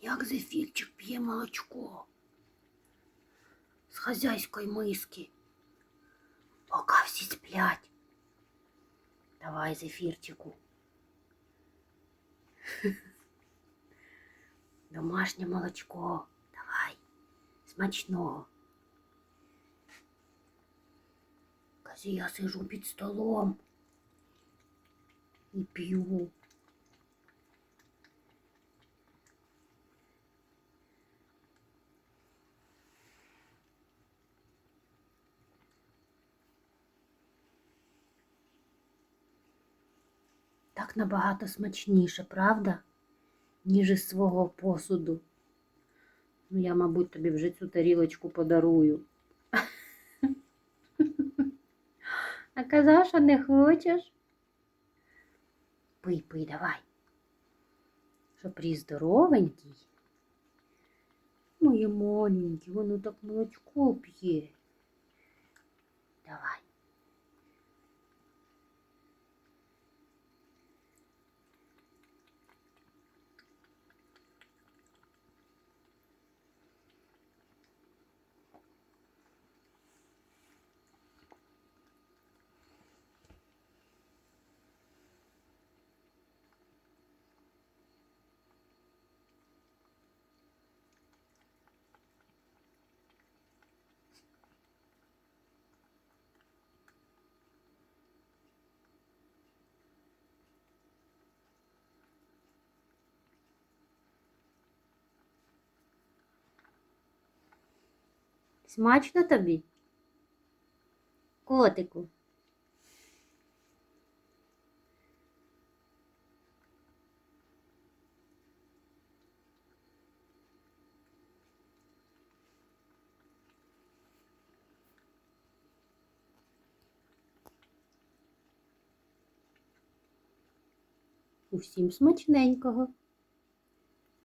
як зефірчик п'є молочко з хазяйської миски. Поки всі сплять. Давай, зефірчику. Домашнє молочко. Давай. Смачного. Каже, я сижу під столом і п'ю. Так набагато смачніше, правда? Ніж із свого посуду. Ну, я, мабуть, тобі вже цю тарілочку подарую. А казав, що не хочеш? Пий, пий, давай. Щоб ріс здоровенький. Моє маленьке, воно так молочко п'є. Давай. Смачно тобі? Котику. Усім смачненького.